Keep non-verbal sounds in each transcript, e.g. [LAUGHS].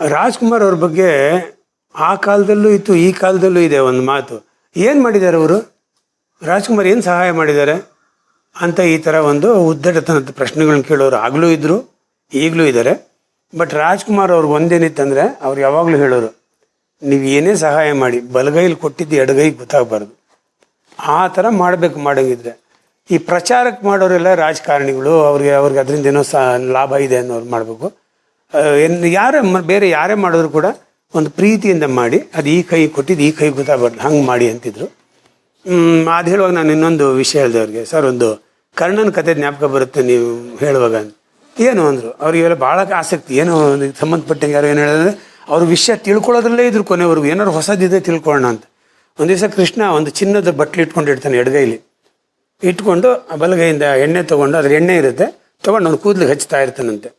ರಾಜ್ಕುಮಾರ್ ಅವ್ರ ಬಗ್ಗೆ ಆ ಕಾಲದಲ್ಲೂ ಇತ್ತು, ಈ ಕಾಲದಲ್ಲೂ ಇದೆ ಒಂದು ಮಾತು. ಏನು ಮಾಡಿದ್ದಾರೆ ಅವರು? ರಾಜ್ಕುಮಾರ್ ಏನು ಸಹಾಯ ಮಾಡಿದ್ದಾರೆ ಅಂತ ಈ ಥರ ಒಂದು ಉದ್ದಟತನದ ಪ್ರಶ್ನೆಗಳನ್ನ ಕೇಳೋರು ಆಗಲೂ ಇದ್ದರು ಈಗಲೂ ಇದ್ದಾರೆ. ಬಟ್ ರಾಜ್ಕುಮಾರ್ ಅವ್ರು ಒಂದೇನಿತ್ತಂದರೆ ಅವ್ರು ಯಾವಾಗಲೂ ಹೇಳೋರು, ನೀವು ಏನೇ ಸಹಾಯ ಮಾಡಿ, ಬಲಗೈಲಿ ಕೊಟ್ಟಿದ್ದು ಎಡಗೈಗೆ ಗೊತ್ತಾಗಬಾರ್ದು. ಆ ಥರ ಮಾಡಬೇಕು ಮಾಡಂಗಿದ್ರೆ. ಈ ಪ್ರಚಾರಕ್ಕೆ ಮಾಡೋರೆಲ್ಲ ರಾಜಕಾರಣಿಗಳು, ಅವ್ರಿಗೆ ಅವ್ರಿಗೆ ಅದರಿಂದ ಏನೋ ಲಾಭ ಇದೆ ಅನ್ನೋರು ಮಾಡಬೇಕು. ಯಾರೇ ಬೇರೆ ಯಾರೇ ಮಾಡಿದ್ರು ಕೂಡ ಒಂದು ಪ್ರೀತಿಯಿಂದ ಮಾಡಿ, ಅದು ಈ ಕೈ ಕೊಟ್ಟಿದ್ದು, ಈ ಕೈ ಗೊತ್ತಾಗಬಾರ್ದು ಹಂಗೆ ಮಾಡಿ ಅಂತಿದ್ರು. ಅದು ಹೇಳುವಾಗ ನಾನು ಇನ್ನೊಂದು ವಿಷಯ ಹೇಳಿದೆ ಅವ್ರಿಗೆ ಸರ್, ಒಂದು ಕರ್ಣನ ಕತೆ ಜ್ಞಾಪಕ ಬರುತ್ತೆ ನೀವು ಹೇಳುವಾಗ ಏನು ಅಂದರು, ಅವ್ರಿಗೆಲ್ಲ ಭಾಳ ಆಸಕ್ತಿ, ಏನು ಸಂಬಂಧಪಟ್ಟಂಗೆ ಯಾರು ಏನು ಹೇಳಿದ್ರೆ, ಅವ್ರ ವಿಷಯ ತಿಳ್ಕೊಳ್ಳೋದ್ರಲ್ಲೇ ಇದ್ರು ಕೊನೆವರೆಗೂ, ಏನಾದ್ರು ಹೊಸದಿದೆ ತಿಳ್ಕೊಳ್ಳೋಣ ಅಂತ. ಒಂದು ದಿವಸ ಕೃಷ್ಣ ಒಂದು ಚಿನ್ನದ ಬಟ್ಲು ಇಟ್ಕೊಂಡಿರ್ತಾನೆ ಎಡಗೈಲಿ. ಇಟ್ಕೊಂಡು ಆ ಬಲಗೈಯಿಂದ ಎಣ್ಣೆ ತೊಗೊಂಡು, ಅದ್ರ ಎಣ್ಣೆ ಇರುತ್ತೆ, ತೊಗೊಂಡು ಅವ್ನು ಕೂದಲು ಹಚ್ತಾ ಇರ್ತಾನಂತೆ.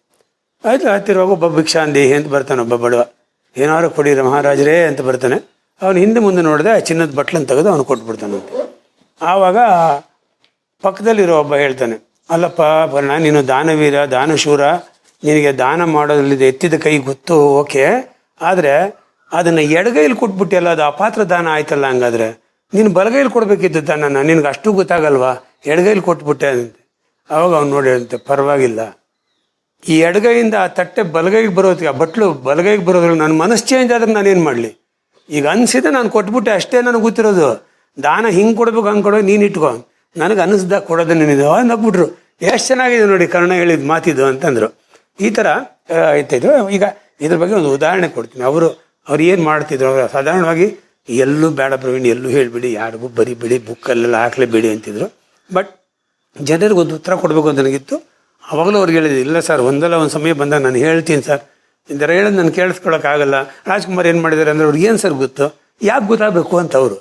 ಆಯ್ತು ಹತ್ತಿರುವಾಗ ಒಬ್ಬ ಭಿಕ್ಷಾಂದೇಹಿ ಅಂತ ಬರ್ತಾನೆ, ಒಬ್ಬ ಬಡವ. ಏನಾರು ಕೊಡಿರ ಮಹಾರಾಜರೇ ಅಂತ ಬರ್ತಾನೆ. ಅವನು ಹಿಂದೆ ಮುಂದೆ ನೋಡಿದೆ, ಆ ಚಿನ್ನದ ಬಟ್ಲನ್ನು ತೆಗೆದು ಅವನು ಕೊಟ್ಬಿಡ್ತಾನಂತೆ ಆವಾಗ ಪಕ್ಕದಲ್ಲಿರೋ ಒಬ್ಬ ಹೇಳ್ತಾನೆ, ಅಲ್ಲಪ್ಪ ಬಣ್ಣ ನೀನು ದಾನವೀರ, ದಾನಶೂರ, ನಿನಗೆ ದಾನ ಮಾಡೋದ್ರಲ್ಲಿದೆ ಎತ್ತಿದ ಕೈ ಗೊತ್ತು, ಓಕೆ. ಆದರೆ ಅದನ್ನು ಎಡಗೈಲಿ ಕೊಟ್ಬಿಟ್ಟಿಯಲ್ಲ ಅದು ಅಪಾತ್ರ ದಾನ ಆಯ್ತಲ್ಲ ಹಂಗಾದ್ರೆ. ನೀನು ಬಲಗೈಲಿ ಕೊಡಬೇಕಿತ್ತು ದಾನನ, ನಿನಗೆ ಅಷ್ಟು ಗೊತ್ತಾಗಲ್ವಾ? ಎಡಗೈಲಿ ಕೊಟ್ಬಿಟ್ಟೆ ಅಂತ. ಅವಾಗ ಅವ್ನು ನೋಡಿ ಅಂತೆ ಪರವಾಗಿಲ್ಲ. ಈ ಎಡಗೈಯಿಂದ ಆ ತಟ್ಟೆ ಬಲಗೈಗೆ ಬರೋದಕ್ಕೆ ಆ ಬಟ್ಲು ಬಲಗೈಗೆ ಬರೋದ್ರಲ್ಲಿ ನನ್ನ ಮನಸ್ಸು ಚೇಂಜ್ ಆದ್ರೆ ನಾನೇನು ಮಾಡಲಿ? ಈಗ ಅನಿಸಿದೆ ನಾನು ಕೊಟ್ಬಿಟ್ಟೆ ಅಷ್ಟೇ ನನಗೆ ಗೊತ್ತಿರೋದು. ದಾನ ಹಿಂಗೆ ಕೊಡ್ಬೇಕು, ಹಂಗೆ ಕೊಡೋ ನೀನು ಇಟ್ಕೊ. ನನಗೆ ಅನಿಸ್ದಾಗ ಕೊಡೋದು ನೀನಿದು ನಗ್ಬಿಟ್ರು ಎಷ್ಟು ಚೆನ್ನಾಗಿದೆ ನೋಡಿ ಕರ್ಣ ಹೇಳಿದ ಮಾತಿದು ಅಂತಂದರು. ಈ ಥರ ಇತ್ತಿದ್ರು ಈಗ ಇದ್ರ ಬಗ್ಗೆ ಒಂದು ಉದಾಹರಣೆ ಕೊಡ್ತೀನಿ. ಅವರು, ಅವ್ರು ಏನು ಮಾಡ್ತಿದ್ರು? ಅವರು ಸಾಧಾರಣವಾಗಿ ಎಲ್ಲೂ ಬೇಡ ಪ್ರವೀಣ್, ಎಲ್ಲೂ ಹೇಳಿಬಿಡಿ, ಯಾರಿಗೂ ಬರಿಬೇಡಿ ಬುಕ್ಕಲ್ಲೆಲ್ಲ ಹಾಕ್ಲೇಬೇಡಿ ಅಂತಿದ್ರು. ಬಟ್ ಜನರಿಗೆ ಒಂದು ಉತ್ತರ ಕೊಡಬೇಕು ಅಂತ ನನಗಿತ್ತು. ಅವಾಗಲೂ ಅವ್ರಿಗೆ ಹೇಳಿದೆ ಇಲ್ಲ ಸರ್ ಒಂದಲ್ಲ, ಒಂದು ಸಮಯ ಬಂದಾಗ ನಾನು ಹೇಳ್ತೀನಿ ಸರ್ ಇಂಥರ ಹೇಳೋದು ನಾನು ಕೇಳಿಸ್ಕೊಳಕ್ಕಾಗಲ್ಲ ರಾಜ್ಕುಮಾರ್ ಏನು ಮಾಡಿದ್ದಾರೆ ಅಂದ್ರೆ ಅವ್ರಿಗೆ ಏನು ಸರ್ ಗೊತ್ತು? ಯಾಕೆ ಗೊತ್ತಾಗಬೇಕು ಅಂತ ಅವರು.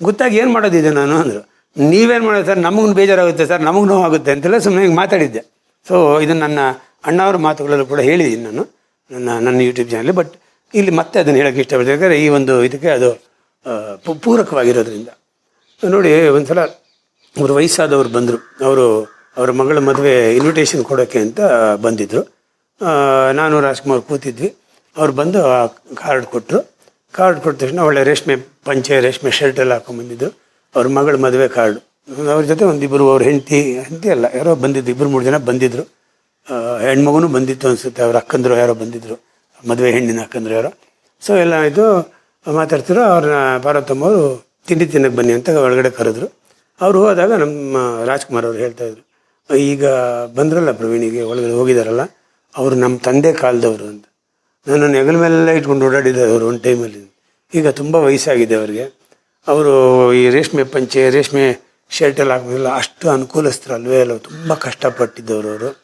ಗೊತ್ತಾಗಿ ಏನು ಮಾಡೋದಿದೆ ನಾನು ಅಂದರು. ನೀವೇನು ಮಾಡೋದು ಸರ್ ನಮಗೂ ಬೇಜಾರಾಗುತ್ತೆ ಸರ್ ನಮಗೆ ನೋವಾಗುತ್ತೆ ಅಂತೆಲ್ಲ ಸುಮ್ಮನೆ ಮಾತಾಡಿದ್ದೆ. ಸೊ ಇದು ನನ್ನ ಅಣ್ಣವ್ರ ಮಾತುಗಳಲ್ಲೂ ಕೂಡ ಹೇಳಿದ್ದೀನಿ ನಾನು, ನನ್ನ ನನ್ನ ಯೂಟ್ಯೂಬ್ ಚಾನಲ್ ಬಟ್ ಇಲ್ಲಿ ಮತ್ತೆ ಅದನ್ನು ಹೇಳೋಕ್ಕೆ ಇಷ್ಟಪಡ್ತೀನಿ. ಯಾಕಂದರೆ ಈ ಒಂದು ಇದಕ್ಕೆ ಅದು ಪೂರಕವಾಗಿರೋದ್ರಿಂದ. ನೋಡಿ, ಒಂದ್ಸಲ, ಅವರು ವಯಸ್ಸಾದವ್ರು ಬಂದರು. ಅವರು ಅವರ ಮಗಳ ಮದುವೆ ಇನ್ವಿಟೇಷನ್ ಕೊಡೋಕ್ಕೆ ಅಂತ ಬಂದಿದ್ದರು ನಾನು ರಾಜ್ಕುಮಾರ್ ಕೂತಿದ್ವಿ. ಅವ್ರು ಬಂದು ಆ ಕಾರ್ಡ್ ಕೊಟ್ಟರು ಕಾರ್ಡ್ ಕೊಟ್ಟ ತಕ್ಷಣ ಒಳ್ಳೆ ರೇಷ್ಮೆ ಪಂಚೆ, ರೇಷ್ಮೆ ಶರ್ಟ್ ಎಲ್ಲ ಹಾಕೊಂಡ್ಬಂದಿದ್ದು ಅವ್ರ ಮಗಳ ಮದುವೆ ಕಾರ್ಡ್ ಅವ್ರ ಜೊತೆ ಒಂದಿಬ್ಬರು ಅವ್ರ ಹೆಂಡತಿ ಹೆಂಡತಿ ಅಲ್ಲ, ಯಾರೋ ಬಂದಿದ್ದು ಇಬ್ಬರು ಮೂರು ಜನ ಬಂದಿದ್ದರು ಹೆಣ್ಮಗು ಬಂದಿತ್ತು ಅನಿಸುತ್ತೆ, ಅವ್ರ ಅಕ್ಕಂದ್ರು ಯಾರೋ ಬಂದಿದ್ದರು ಮದುವೆ ಹೆಣ್ಣಿನ ಅಕ್ಕಂದ್ರು ಯಾರೋ. ಸೊ ಎಲ್ಲ ಇದು ಮಾತಾಡ್ತಿರೋ ಅವ್ರನ್ನ ಪಾರ್ವತಮ್ಮ ಅವರು ತಿಂಡಿ ತಿನ್ನಕ್ಕೆ ಬನ್ನಿ ಅಂತ ಒಳಗಡೆ ಕರೆದ್ರು. ಅವ್ರು ಹೋದಾಗ ನಮ್ಮ ರಾಜ್ಕುಮಾರ್ ಅವರು ಹೇಳ್ತಾ ಇದ್ರು. ಈಗ ಬಂದ್ರಲ್ಲ ಪ್ರವೀಣಿಗೆ, ಒಳಗಡೆ ಹೋಗಿದಾರಲ್ಲ, ಅವರು ನಮ್ಮ ತಂದೆ ಕಾಲದವರು ಅಂತ. ನಾನು ಹೆಗಲ ಮೇಲೆಲ್ಲ ಇಟ್ಕೊಂಡು ಓಡಾಡಿದ್ದಾರೆ ಅವರು ಒಂದು ಟೈಮಲ್ಲಿ ಈಗ ತುಂಬ ವಯಸ್ಸಾಗಿದೆ ಅವರಿಗೆ. ಅವರು ಈ ರೇಷ್ಮೆ ಪಂಚೆ, ರೇಷ್ಮೆ ಶರ್ಟ್ ಎಲ್ಲ ಹಾಕೋದಿಲ್ಲ ಅಷ್ಟು ಅನುಕೂಲಸ್ಥರು ಅಲ್ವೇ ಅಲ್ಲ ತುಂಬ ಕಷ್ಟಪಟ್ಟಿದ್ದವರು ಅವರು.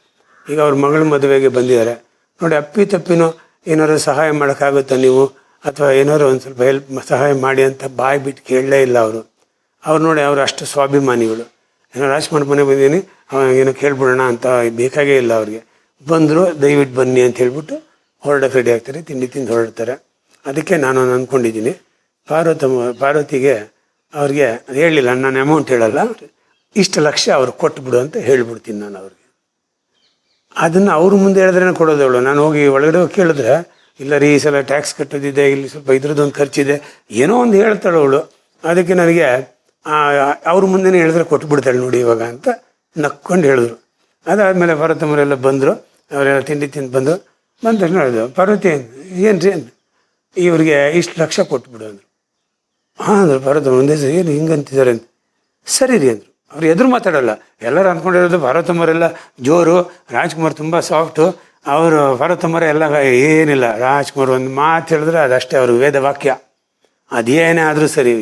ಈಗ ಅವ್ರ ಮಗಳ ಮದುವೆಗೆ ಬಂದಿದ್ದಾರೆ. ನೋಡಿ, ಅಪ್ಪಿ ತಪ್ಪಿನೋ ಏನಾದ್ರು ಸಹಾಯ ಮಾಡೋಕ್ಕಾಗುತ್ತಾ ನೀವು? ಅಥವಾ ಏನಾದ್ರು ಒಂದು ಸ್ವಲ್ಪ ಹೆಲ್ಪ್ ಸಹಾಯ ಮಾಡಿ ಅಂತ ಬಾಯಿ ಬಿಟ್ಟು ಕೇಳಲೇ ಇಲ್ಲ ಅವರು. ಅವ್ರು ನೋಡಿ, ಅವರು ಅಷ್ಟು ಸ್ವಾಭಿಮಾನಿಗಳು. ಏನೋ ರಾಜ್ಕುಮಾರ್ ಮನೆ ಬಂದೀನಿ ಏನೋ ಕೇಳ್ಬಿಡೋಣ ಅಂತ ಬೇಕಾಗೇ ಇಲ್ಲ ಅವ್ರಿಗೆ. ಬಂದರು, ದಯವಿಟ್ಟು ಬನ್ನಿ ಅಂತ ಹೇಳ್ಬಿಟ್ಟು ಹೊರಡಕ್ಕೆ ರೆಡಿ ಆಗ್ತಾರೆ. ತಿಂಡಿ ತಿಂದು ಹೊರಡ್ತಾರೆ. ಅದಕ್ಕೆ ನಾನು ಅಂದ್ಕೊಂಡಿದ್ದೀನಿ. ಪಾರ್ವತಮ್ಮ, ಪಾರ್ವತಿಗೆ ಅವ್ರಿಗೆ ಹೇಳಿಲ್ಲ, ನಾನು ಅಮೌಂಟ್ ಹೇಳಲ್ಲ. ಇಷ್ಟು ಲಕ್ಷ ಅವ್ರು ಕೊಟ್ಬಿಡು ಅಂತ ಹೇಳ್ಬಿಡ್ತೀನಿ ನಾನು ಅವ್ರಿಗೆ. ಅದನ್ನು ಅವ್ರ ಮುಂದೆ ಹೇಳಿದ್ರೆ ಕೊಡೋದವಳು ನಾನು ಹೋಗಿ ಒಳಗಡೆ ಹೋಗಿ ಕೇಳಿದ್ರೆ, ಇಲ್ಲ ರೀ, ಈ ಸಲ ಟ್ಯಾಕ್ಸ್ ಕಟ್ಟೋದಿದೆ, ಇಲ್ಲಿ ಸ್ವಲ್ಪ ಇದ್ರದ್ದೊಂದು ಖರ್ಚಿದೆ. ಏನೋ ಒಂದು ಹೇಳ್ತಾಳೆ ಅವಳು. ಅದಕ್ಕೆ ನನಗೆ ಅವ್ರ ಮುಂದೆನೇ ಹೇಳಿದ್ರೆ ಕೊಟ್ಬಿಡ್ತಾಳೆ ನೋಡಿ ಇವಾಗ ಅಂತ ನಕ್ಕೊಂಡು ಹೇಳಿದ್ರು. ಅದಾದಮೇಲೆ ಪಾರ್ವತಮ್ಮರೆಲ್ಲ ಬಂದರು, ಅವರೆಲ್ಲ ತಿಂಡಿ ತಿಂದು ಬಂದರು. ಬಂದ ತಕ್ಷಣ ಹೇಳಿದ್ರು ಪಾರ್ವತಿ ಏನು ರೀ ಏನು ಇವ್ರಿಗೆ ಇಷ್ಟು ಲಕ್ಷ ಕೊಟ್ಬಿಡು ಅಂದರು. ಹಾಂ, ಅಂದರು. ಪಾರ್ವತಮ್ಮ ಒಂದೇ ಸರಿ, ಏನು ಹಿಂಗಂತಿದ್ದಾರೆ? ಅಂತ ಸರಿ ರೀ, ಅಂದರು. ಅವ್ರು ಎದುರು ಮಾತಾಡಲ್ಲ. ಎಲ್ಲರೂ ಅಂದ್ಕೊಂಡಿರೋದು ಭರತಮ್ಮರೆಲ್ಲ ಜೋರು, ರಾಜ್ಕುಮಾರ್ ತುಂಬ ಸಾಫ್ಟು. ಅವರು ಪಾರ್ವತಮ್ಮರ ಎಲ್ಲ ಏನಿಲ್ಲ. ರಾಜ್ಕುಮಾರ್ ಒಂದು ಮಾತು ಹೇಳಿದ್ರೆ ಅದಷ್ಟೇ ಅವ್ರ ವೇದ ವಾಕ್ಯ ಅದೇನೇ ಆದರೂ ಸರಿ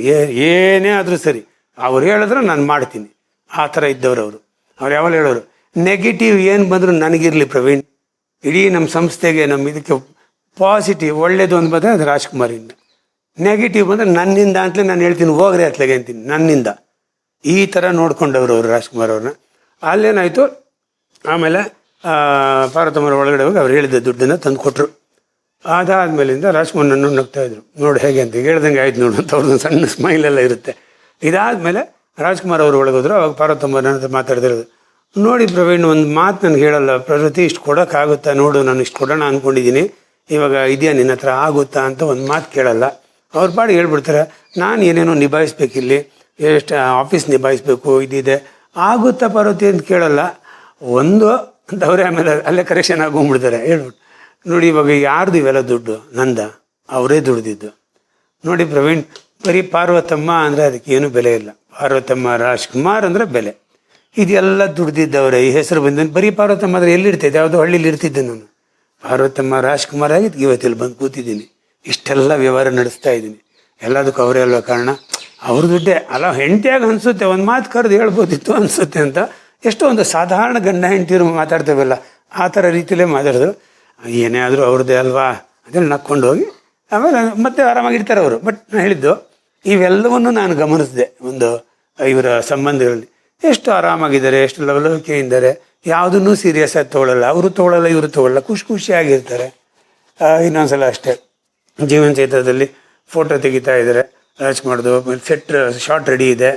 ಏನೇ ಆದರೂ ಸರಿ. ಅವ್ರು ಹೇಳಿದ್ರೆ ನಾನು ಮಾಡ್ತೀನಿ. ಆ ಥರ ಇದ್ದವ್ರು ಅವರು. ಅವ್ರು ಯಾವಾಗ ಹೇಳೋರು ನೆಗೆಟಿವ್ ಏನು ಬಂದರೂ ನನಗಿರಲಿ ಪ್ರವೀಣ್. ಇಡೀ ನಮ್ಮ ಸಂಸ್ಥೆಗೆ ನಮ್ಮ ಇದಕ್ಕೆ ಪಾಸಿಟಿವ್ ಒಳ್ಳೇದು ಅಂತ ಬಂದರೆ ಅದು ರಾಜ್ಕುಮಾರಿಂದ. ನೆಗೆಟಿವ್ ಬಂದರೆ ನನ್ನಿಂದ ಅಂತಲೇ ನಾನು ಹೇಳ್ತೀನಿ, ಹೋಗ್ರಿ ಅತ್ಲಾಗೆ ಅಂತೀನಿ, ನನ್ನಿಂದ. ಈ ಥರ ನೋಡ್ಕೊಂಡವ್ರು ಅವರು ರಾಜ್ಕುಮಾರ್ ಅವ್ರನ್ನ. ಅಲ್ಲೇನಾಯಿತು? ಆಮೇಲೆ ಪಾರ್ವತಮ್ಮರ ಒಳಗಡೆ ಹೋಗಿ ಅವ್ರು ಹೇಳಿದ ದುಡ್ಡನ್ನು ತಂದು ಕೊಟ್ಟರು ಅದಾದ್ಮೇಲಿಂದ ರಾಜ್ಕುಮಾರ್ ನನ್ನ ನಗ್ತಾ ಇದ್ರು. ನೋಡಿ ಹೇಗೆ ಅಂತ, ಹೇಳ್ದಂಗೆ ಆಯ್ತು ನೋಡು ಅಂತ ಅವ್ರದ್ದು ಸಣ್ಣ ಸ್ಮೈಲ್ ಎಲ್ಲ ಇರುತ್ತೆ. ಇದಾದಮೇಲೆ ರಾಜ್ಕುಮಾರ್ ಅವರು ಒಳಗೋದ್ರು, ಅವಾಗ ಪಾರ್ವತಮ್ಮ ನನ್ನ ಹತ್ರ ಮಾತಾಡ್ತಿರೋದು. ನೋಡಿ ಪ್ರವೀಣ್, ಒಂದು ಮಾತು ನನಗೆ ಹೇಳಲ್ಲ. ಪ್ರವೃತ್ತಿ ಇಷ್ಟು ಕೊಡೋಕ್ಕಾಗುತ್ತಾ ನೋಡು, ನಾನು ಇಷ್ಟು ಕೊಡೋಣ ಅಂದ್ಕೊಂಡಿದ್ದೀನಿ ಇವಾಗ ಇದೆಯಾ ನಿನ್ನ ಹತ್ರ, ಆಗುತ್ತಾ ಅಂತ ಒಂದು ಮಾತು ಕೇಳಲ್ಲ. ಅವ್ರ ಪಾಡು ಹೇಳ್ಬಿಡ್ತಾರೆ, ನಾನು ಏನೇನೋ ನಿಭಾಯಿಸ್ಬೇಕಿಲ್ಲಿ, ಎಷ್ಟು ಆಫೀಸ್ ನಿಭಾಯಿಸ್ಬೇಕು, ಇದಿದೆ. ಆಗುತ್ತಾ ಪಾರ್ವತಿ ಅಂತ ಕೇಳಲ್ಲ. ಒಂದು ಅಂತ ಅವರೇ ಆಮೇಲೆ ಅಲ್ಲೇ ಕರೆಕ್ಷನ್ ಆಗೋಗ್ಬಿಡ್ತಾರೆ ಹೇಳ್ಬಿಟ್ಟು ನೋಡಿ ಇವಾಗ ಯಾರ್ದು ಇವೆಲ್ಲ ದುಡ್ಡು? ನಂದ. ಅವರೇ ದುಡ್ದಿದ್ದು. ನೋಡಿ ಪ್ರವೀಣ್ ಬರೀ ಪಾರ್ವತಮ್ಮ ಅಂದರೆ ಏನು ಬೆಲೆ ಇಲ್ಲ. ಪಾರ್ವತಮ್ಮ, ರಾಜ್ಕುಮಾರ್ ಅಂದರೆ ಬೆಲೆ. ಇದೆಲ್ಲ ದುಡ್ದಿದ್ದವ್ರೆ. ಈ ಹೆಸರು ಬಂದ ಬರೀ ಪಾರ್ವತಮ್ಮ ಅಂದರೆ ಎಲ್ಲಿರ್ತೈತೆ? ಯಾವುದೋ ಹಳ್ಳಿಲಿ ಇರ್ತಿದ್ದೆ ನಾನು. ಪಾರ್ವತಮ್ಮ, ರಾಜ್ಕುಮಾರ್ ಆಗಿ ಇವತ್ತಿಲ್ಲಿ ಬಂದು ಕೂತಿದ್ದೀನಿ. ಇಷ್ಟೆಲ್ಲ ವ್ಯವಹಾರ ನಡೆಸ್ತಾ ಇದ್ದೀನಿ. ಎಲ್ಲದಕ್ಕೂ ಅವರೇ ಅಲ್ವ ಕಾರಣ? ಅವ್ರ ದುಡ್ಡೇ. ಅಲ್ಲ, ಹೆಂಡತಿಯಾಗಿ ಅನಿಸುತ್ತೆ. ಒಂದು ಮಾತು ಕರೆದು ಹೇಳ್ಬೋದಿತ್ತು ಅನಿಸುತ್ತೆ ಅಂತ. ಎಷ್ಟೋ ಒಂದು ಸಾಧಾರಣ ಗಂಡ ಹೆಂಡತಿರು ಮಾತಾಡ್ತೇವಲ್ಲ, ಆ ಥರ ರೀತಿಯಲ್ಲೇ ಮಾತಾಡಿದ್ರು. ಏನೇ ಆದರೂ ಅವ್ರದ್ದೇ ಅಲ್ವಾ? ಅದನ್ನು ನಕ್ಕೊಂಡು ಹೋಗಿ, ಆಮೇಲೆ ಮತ್ತೆ ಆರಾಮಾಗಿ ಇರ್ತಾರೆ ಅವರು. ಬಟ್ ನಾನು ಹೇಳಿದ್ದು ಇವೆಲ್ಲವನ್ನು ನಾನು ಗಮನಿಸಿದೆ ಒಂದು ಇವರ ಸಂಬಂಧಗಳಲ್ಲಿ. ಎಷ್ಟು ಆರಾಮಾಗಿದ್ದಾರೆ, ಎಷ್ಟು ಲವಲವಿಕೆಯಿಂದರೆ, ಯಾವುದನ್ನೂ ಸೀರಿಯಸ್ ಆಗಿ ತೊಗೊಳ್ಳಲ್ಲ. ಅವರು ತೊಗೊಳ್ಳಲ್ಲ, ಇವರು ತೊಗೊಳ್ಳಲ್ಲ. ಖುಷಿ ಖುಷಿಯಾಗಿರ್ತಾರೆ. ಇನ್ನೊಂದ್ಸಲ ಅಷ್ಟೇ, ಜೀವನ ಚೈತ್ರದಲ್ಲಿ ಫೋಟೋ ತೆಗಿತಾ ಇದ್ದಾರೆ. ರಾಜ್ಕುಮಾರ್ದು ಸೆಟ್ ಶಾರ್ಟ್ ರೆಡಿ ಇದೆ.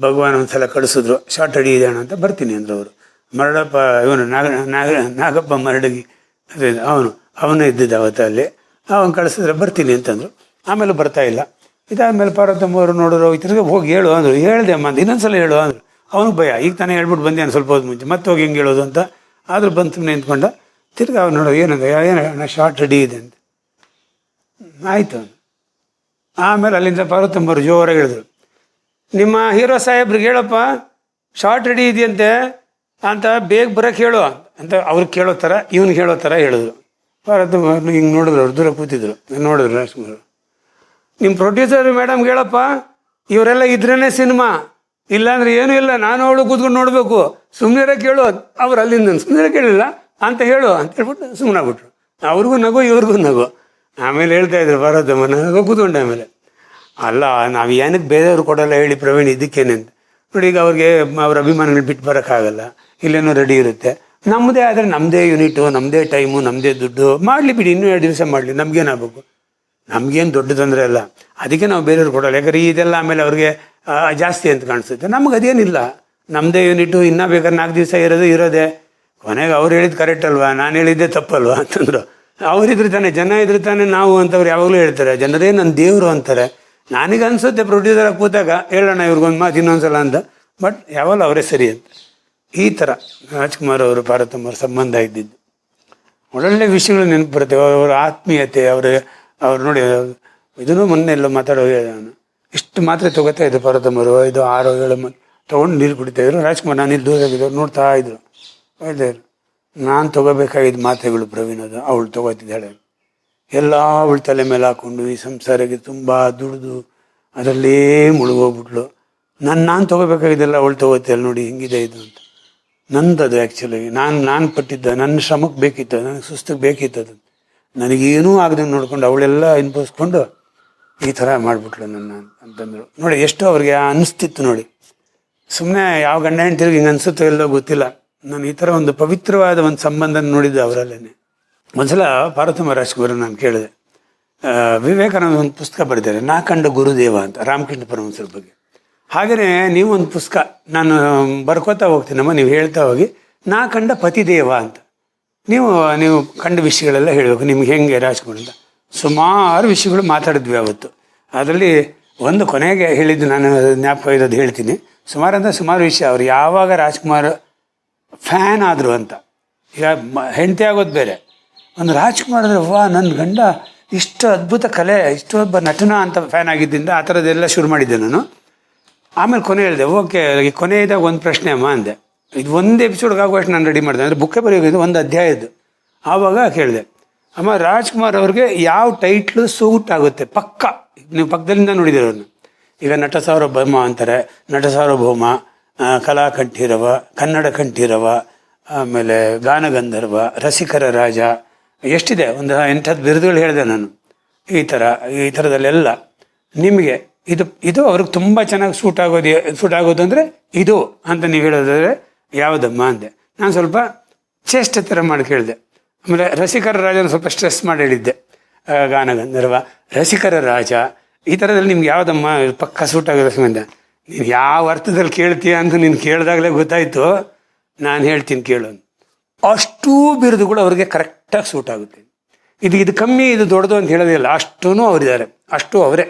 ಭಗವಾನ್ ಒಂದ್ಸಲ ಕಳಿಸಿದ್ರು ಶಾರ್ಟ್ ರೆಡಿ ಇದೆ ಅಂತ ಬರ್ತೀನಿ ಅಂದರು ಅವರು. ಮರಡಪ್ಪ ಇವನು ನಾಗ ನಾಗ, ನಾಗಪ್ಪ ಮರಡಗಿ ಅವನು ಅವನು ಇದ್ದಿದ್ದ ಅವತ್ತಲ್ಲಿ. ಅವನು ಕಳಿಸಿದ್ರೆ ಬರ್ತೀನಿ ಅಂತಂದ್ರು. ಆಮೇಲೆ ಬರ್ತಾ ಇಲ್ಲ. ಇದಾದ್ಮೇಲೆ ಮೇಲೆ ಪಾರ್ವತಮ್ಮವರು ನೋಡಿದ್ರು ತಿರ್ಗಿ ಹೋಗಿ ಹೇಳು ಅಂದರು. ಹೇಳಿದೆ ಅಮ್ಮ ಇನ್ನೊಂದು ಸಲ ಹೇಳು ಅಂದರು. ಅವನಿಗೆ ಭಯ. ಈಗ ತಾನೇ ಹೇಳ್ಬಿಟ್ಟು ಬಂದೆ ಸ್ವಲ್ಪ ಹೊತ್ತು ಮುಂಚೆ. ಮತ್ತೆ ಹೋಗಿ ಹೆಂಗೆ ಹೇಳೋದು ಅಂತ. ಆದರೂ ಬಂದು ಸುಮ್ಮನೆ ನಿಂತ್ಕೊಂಡ, ತಿರ್ಗಿ ಅವ್ನು ನೋಡೋ, ಏನಂದ, ಏನು ಶಾರ್ಟ್ ರೆಡಿ ಇದೆ ಅಂತ. ಆಯಿತು ಆಮೇಲೆ ಅಲ್ಲಿಂದ ಪಾರ್ವತಮ್ಮರು ಜೋರಾಗಿ ಹೇಳಿದ್ರು, ನಿಮ್ಮ ಹೀರೋ ಸಾಹೇಬ್ರಿಗೆ ಹೇಳಪ್ಪ ಶಾರ್ಟ್ ರೆಡಿ ಇದೆಯಂತೆ ಅಂತ ಬೇಗ ಬರೋಕೆ ಹೇಳು ಅಂತ ಅವ್ರಿಗೆ ಕೇಳೋ ಥರ ಇವ್ನಿಗೆ ಹೇಳೋ ಥರ ಹೇಳಿದ್ರು. ಪಾರ್ವತಮ್ಮ ಹಿಂಗೆ ನೋಡಿದ್ರು, ಅವ್ರು ದೂರ ಕೂತಿದ್ರು, ನೋಡಿದ್ರು ರಾಜ್ಕುಮಾರ್. ನಿಮ್ಮ ಪ್ರೊಡ್ಯೂಸರ್ ಮೇಡಮ್ ಹೇಳಪ್ಪ, ಇವರೆಲ್ಲ ಇದ್ರೇನೆ ಸಿನಿಮಾ. ಇಲ್ಲಾಂದ್ರೆ ಏನೂ ಇಲ್ಲ. ನಾನು ಅವಳು ಕೂತ್ಕೊಂಡು ನೋಡಬೇಕು. ಸುಮ್ಮನೆ ಕೇಳು. ಅವ್ರು ಅಲ್ಲಿಂದ ಸುಮ್ಮನೆ ಕೇಳಿಲ್ಲ. ಅಂತ ಹೇಳು. ಅಂತ ಹೇಳ್ಬಿಟ್ಟು ಸುಮ್ಮನೆ ಆಗ್ಬಿಟ್ರು ಅವ್ರಿಗೂ ನಗು, ಇವ್ರಿಗೂ ನಗು. ಆಮೇಲೆ ಹೇಳ್ತಾ ಇದ್ರು ಬರೋದು ಮನೆಗೆ ಕೂತ್ಕೊಂಡೆ ಆಮೇಲೆ. ಅಲ್ಲ, ನಾವು ಏನಕ್ಕೆ ಬೇರೆಯವ್ರು ಕೊಡಲ್ಲ ಹೇಳಿ ಪ್ರವೀಣ್, ಇದಕ್ಕೇನೆ ಅಂತ. ನೋಡಿ ಈಗ ಅವ್ರಿಗೆ ಅವ್ರ ಅಭಿಮಾನಿಗಳು ಬಿಟ್ಟು ಬರೋಕ್ಕಾಗಲ್ಲ. ಇಲ್ಲೇನೋ ರೆಡಿ ಇರುತ್ತೆ. ನಮ್ಮದೇ ಆದರೆ ನಮ್ಮದೇ ಯೂನಿಟು ನಮ್ಮದೇ ಟೈಮು ನಮ್ಮದೇ ದುಡ್ಡು. ಮಾಡಲಿ ಬಿಡಿ, ಇನ್ನೂ ಎರಡು ದಿವಸ ಮಾಡಲಿ. ನಮ್ಗೇನಾಗಬೇಕು? ನಮ್ಗೇನು ದೊಡ್ಡ ತೊಂದರೆ ಅಲ್ಲ. ಅದಕ್ಕೆ ನಾವು ಬೇರೆಯವ್ರು ಕೊಡೋಲ್ಲ. ಯಾಕಂದ್ರೆ ಇದೆಲ್ಲ ಆಮೇಲೆ ಅವ್ರಿಗೆ ಜಾಸ್ತಿ ಅಂತ ಕಾಣಿಸುತ್ತೆ. ನಮ್ಗೆ ಅದೇನಿಲ್ಲ ನಮ್ಮದೇ ಯೂನಿಟು ಇನ್ನೂ ಬೇಕಾದ್ರೆ ನಾಲ್ಕು ದಿವಸ ಇರೋದು ಇರೋದೆ. ಕೊನೆಗೆ ಅವ್ರು ಹೇಳಿದ್ದು ಕರೆಕ್ಟ್ ಅಲ್ವಾ? ನಾನು ಹೇಳಿದ್ದೆ ತಪ್ಪಲ್ವಾ ಅಂತಂದ್ರು. ಅವರಿದ್ರೆ ತಾನೆ, ಜನ ಇದ್ರೆ ತಾನೆ ನಾವು ಅಂತವ್ರು ಯಾವಾಗಲೂ ಹೇಳ್ತಾರೆ. ಜನರೇ ನನ್ನ ದೇವರು ಅಂತಾರೆ. ನನಗೆ ಅನ್ಸುತ್ತೆ ಪ್ರೊಡ್ಯೂಸರ್ ಕೂತಾಗ, ಹೇಳೋಣ ಇವ್ರಿಗೊಂದು ಮಾತು ಇನ್ನೊಂದ್ಸಲ ಅಂತ. ಬಟ್ ಯಾವಾಗಲೂ ಅವರೇ ಸರಿ ಅಂತ. ಈ ಥರ ರಾಜ್ಕುಮಾರ್ ಅವರು ಪಾರ್ವತಮ್ಮರ ಸಂಬಂಧ ಇದ್ದಿದ್ದು. ಒಳ್ಳೊಳ್ಳೆ ವಿಷಯಗಳು ನೆನಪು ಬರುತ್ತೆ. ಅವರ ಆತ್ಮೀಯತೆ, ಅವರ ಅವ್ರು ನೋಡಿ, ಇದನ್ನು ಮೊನ್ನೆ ಎಲ್ಲ ಮಾತಾಡೋ ನಾನು. ಇಷ್ಟು ಮಾತ್ರೆ ತಗೋತಾ ಇದ್ದು ಪರ್ವತ ಮರು ಇದು ಆರು ಏಳು ಮಂದಿ ತೊಗೊಂಡು ನೀರು ಕುಡಿತಾ ಇದ್ರು. ರಾಜ್ಕುಮಾರ್, ನಾನು ಇಲ್ಲಿ ದೂರವಾಗಿದ್ದವ್ರು ನೋಡ್ತಾ ಇದ್ರು. ಹೇಳ್ತಾ ನಾನು ತಗೋಬೇಕಾಗಿದ್ದ ಮಾತ್ರೆಗಳು ಪ್ರವೀಣ್ ಅದು, ಅವಳು ತಗೋತಿದ್ದಾಳೆ. ಎಲ್ಲ ಅವಳು ತಲೆ ಮೇಲೆ ಹಾಕ್ಕೊಂಡು ಈ ಸಂಸಾರಕ್ಕೆ ತುಂಬ ದುಡಿದು, ಅದರಲ್ಲೇ ಮುಳುಗೋಗ್ಬಿಟ್ಲು. ನಾನು ನಾನು ತೊಗೋಬೇಕಾಗಿದ್ದೆಲ್ಲ ಅವಳು ತಗೋತಿಲ್ಲ ನೋಡಿ ಹಿಂಗಿದೆ ಇದು ಅಂತ. ನಂದದು ಆ್ಯಕ್ಚುಲಿ ನಾನು ನಾನು ಪಟ್ಟಿದ್ದ, ನನ್ನ ಶ್ರಮಕ್ಕೆ ಬೇಕಿತ್ತು, ನನಗೆ ಸುಸ್ತಿಗೆ ಬೇಕಿತ್ತು ಅದು. ನನಗೇನೂ ಆಗದಂಗೆ ನೋಡ್ಕೊಂಡು ಅವಳೆಲ್ಲ ಅನುಭವಿಸ್ಕೊಂಡು ಈ ಥರ ಮಾಡಿಬಿಟ್ಲು ನನ್ನ ಅಂತಂದರು. ನೋಡಿ, ಎಷ್ಟು ಅವ್ರಿಗೆ ಅನಿಸ್ತಿತ್ತು ನೋಡಿ. ಸುಮ್ಮನೆ ಯಾವ ಗಂಡ ಹೆಂಡ್ತಿರ್ಗೆ ಹಿಂಗೆ ಅನಿಸುತ್ತೋ ಎಲ್ಲೋ ಗೊತ್ತಿಲ್ಲ. ನಾನು ಈ ಥರ ಒಂದು ಪವಿತ್ರವಾದ ಒಂದು ಸಂಬಂಧ ನೋಡಿದ್ದು ಅವರಲ್ಲೇ ಒಂದ್ಸಲ ಪಾರ್ವತಮ್ಮ ರಾಜ್ಗುರು ನಾನು ಕೇಳಿದೆ. ವಿವೇಕಾನಂದ ಒಂದು ಪುಸ್ತಕ ಬರೆದಿದ್ದಾರೆ, ನಾ ಕಂಡ ಗುರುದೇವ ಅಂತ, ರಾಮಕೃಷ್ಣ ಪರಮಹಂಸರ ಬಗ್ಗೆ. ಹಾಗೆಯೇ ನೀವು ಒಂದು ಪುಸ್ತಕ, ನಾನು ಬರ್ಕೋತಾ ಹೋಗ್ತೀನಮ್ಮ, ನೀವು ಹೇಳ್ತಾ ಹೋಗಿ, ನಾ ಕಂಡ ಪತಿದೇವ ಅಂತ. ನೀವು ನೀವು ಕಂಡ ವಿಷಯಗಳೆಲ್ಲ ಹೇಳಬೇಕು. ನಿಮ್ಗೆ ಹೆಂಗೆ ರಾಜ್ಕುಮಾರ್ ಅಂತ. ಸುಮಾರು ವಿಷಯಗಳು ಮಾತಾಡಿದ್ವಿ ಅವತ್ತು. ಅದರಲ್ಲಿ ಒಂದು ಕೊನೆಗೆ ಹೇಳಿದ್ದು ನಾನು ಜ್ಞಾಪಕ ಇರೋದು ಹೇಳ್ತೀನಿ. ಸುಮಾರು ಅಂದರೆ ಸುಮಾರು ವಿಷಯ. ಅವ್ರು ಯಾವಾಗ ರಾಜ್ಕುಮಾರ್ ಫ್ಯಾನ್ ಆದರು ಅಂತ. ಈಗ ಹೆಂಡತಿ ಆಗೋದು ಬೇರೆ. ಒಂದು ರಾಜ್ಕುಮಾರ್ ಅಂದರೆ ವಾ ನನ್ನ ಗಂಡ ಇಷ್ಟು ಅದ್ಭುತ ಕಲೆ, ಇಷ್ಟು ಒಬ್ಬ ನಟನ ಅಂತ ಫ್ಯಾನ್ ಆಗಿದ್ದರಿಂದ ಆ ಥರದ್ದೆಲ್ಲ ಶುರು ಮಾಡಿದ್ದೆ ನಾನು. ಆಮೇಲೆ ಕೊನೆ ಹೇಳಿದೆ, ಓಕೆ, ಕೊನೆ ಕೊನೆಯದಾಗ ಒಂದು ಪ್ರಶ್ನೆ ಅಮ್ಮ ಅಂದೆ. ಇದು ಒಂದು ಎಪಿಸೋಡ್ಗೆ ಆಗುವಷ್ಟು ನಾನು ರೆಡಿ ಮಾಡಿದೆ. ಅಂದರೆ ಬುಕ್ಕೆ ಬರೆಯೋದು ಒಂದು ಅಧ್ಯಾಯದ್ದು. ಆವಾಗ ಕೇಳಿದೆ, ಅಮ್ಮ, ರಾಜ್ಕುಮಾರ್ ಅವ್ರಿಗೆ ಯಾವ ಟೈಟ್ಲು ಸೂಟ್ ಆಗುತ್ತೆ? ಪಕ್ಕ. ನೀವು ಪಕ್ಕದಲ್ಲಿಂದ ನೋಡಿದ್ದೀರ ಅವ್ರನ್ನ. ಈಗ ನಟ ಸಾರ್ವಭೌಮ ಅಂತಾರೆ. ನಟ ಸಾರ್ವಭೌಮ ಕಲಾ ಕಂಠೀರವ, ಕನ್ನಡ ಕಂಠೀರವ, ಆಮೇಲೆ ಗಾನಗಂಧರ್ವ ರಸಿಕರ ರಾಜ, ಎಷ್ಟಿದೆ? ಒಂದು ಎಂಟತ್ತು ಬಿರುದುಗಳು ಹೇಳಿದೆ ನಾನು. ಈ ಥರ ಈ ಥರದಲ್ಲೆಲ್ಲ ನಿಮಗೆ ಇದು ಇದು ಅವ್ರಿಗೆ ತುಂಬ ಚೆನ್ನಾಗಿ ಸೂಟ್ ಆಗೋದು ಸೂಟ್ ಆಗೋದು ಅಂದರೆ ಇದು ಅಂತ ನೀವು ಹೇಳೋದಾದ್ರೆ ಯಾವುದಮ್ಮ ಅಂದೆ. ನಾನು ಸ್ವಲ್ಪ ಚೇಷ್ಟೆ ಥರ ಮಾಡಿ ಕೇಳಿದೆ. ಆಮೇಲೆ ರಸಿಕರ ರಾಜನ ಸ್ವಲ್ಪ ಸ್ಟ್ರೆಸ್ ಮಾಡಿ ಹೇಳಿದ್ದೆ ಗಾನ ಗಾನಗಂಧರ್ವ ರಸಿಕರ ರಾಜ, ಈ ಥರದಲ್ಲಿ ನಿಮ್ಗೆ ಯಾವುದಮ್ಮ ಪಕ್ಕ ಸೂಟ್ ಆಗೋದು ನೀನು ಯಾವ ಅರ್ಥದಲ್ಲಿ ಕೇಳ್ತೀಯ ಅಂತ ನೀನು ಕೇಳಿದಾಗಲೇ ಗೊತ್ತಾಯಿತು. ನಾನು ಹೇಳ್ತೀನಿ ಕೇಳು ಅಷ್ಟೂ ಬಿರುದು ಬಿರುದುಗಳು ಅವ್ರಿಗೆ ಕರೆಕ್ಟಾಗಿ ಸೂಟ್ ಆಗುತ್ತೆ. ಇದು ಇದು ಕಮ್ಮಿ, ಇದು ದೊಡ್ಡದು ಅಂತ ಹೇಳೋದಿಲ್ಲ ಅಷ್ಟೂ ಅವರಿದ್ದಾರೆ. ಅಷ್ಟು ಅವರೇ.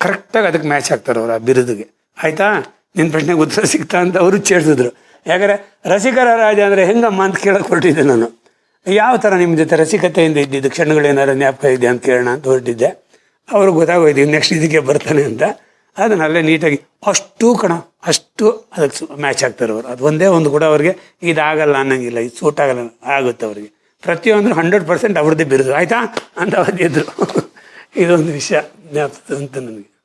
ಕರೆಕ್ಟಾಗಿ ಅದಕ್ಕೆ ಮ್ಯಾಚ್ ಆಗ್ತಾರೆ ಅವರು ಆ ಬಿರುದಿಗೆ. ಆಯಿತಾ? ನಿನ್ನ ಪ್ರಶ್ನೆಗೆ ಉತ್ತರ ಸಿಗ್ತಾ ಅಂತ ಅವರು ಚೇಳಿಸಿದ್ರು. ಯಾಕಂದರೆ ರಸಿಕರ ರಾಜ ಅಂದರೆ ಹೆಂಗಮ್ಮ ಅಂತ ಕೇಳಕ್ಕೆ ಹೊರಟಿದ್ದೆ ನಾನು. ಯಾವ ಥರ ನಿಮ್ಮ ಜೊತೆ ರಸಿಕತೆಯಿಂದ ಇದ್ದಿದ್ದು? ಕ್ಷಣಗಳೇನಾರು ಜ್ಞಾಪಕ ಇದೆ ಅಂತ ಕೇಳೋಣ ಅಂತ ಹೊರಟಿದ್ದೆ. ಅವ್ರಿಗೆ ಗೊತ್ತಾಗೋಯ್ತು ನೆಕ್ಸ್ಟ್ ಇದಕ್ಕೆ ಬರ್ತಾನೆ ಅಂತ. ಅದನ್ನ ಅಲ್ಲೇ ನೀಟಾಗಿ, ಅಷ್ಟು ಕಣ, ಅಷ್ಟು ಅದಕ್ಕೆ ಮ್ಯಾಚ್ ಆಗ್ತಾರೆ ಅವರು. ಅದು ಒಂದೇ ಒಂದು ಕೂಡ ಅವ್ರಿಗೆ ಇದಾಗಲ್ಲ ಅನ್ನಂಗಿಲ್ಲ, ಇದು ಸೂಟ್ ಆಗಲ್ಲ, ಆಗುತ್ತೆ ಅವರಿಗೆ. ಪ್ರತಿಯೊಂದು ಹಂಡ್ರೆಡ್ ಪರ್ಸೆಂಟ್ ಅವ್ರದ್ದೇ ಬಿರುದು. ಆಯಿತಾ? ಅಂತ ಅವತ್ತಿದ್ರು [LAUGHS] ಇದೊಂದು ವಿಷಯ ಜ್ಞಾಪಕ ಅಂತ ನನಗೆ.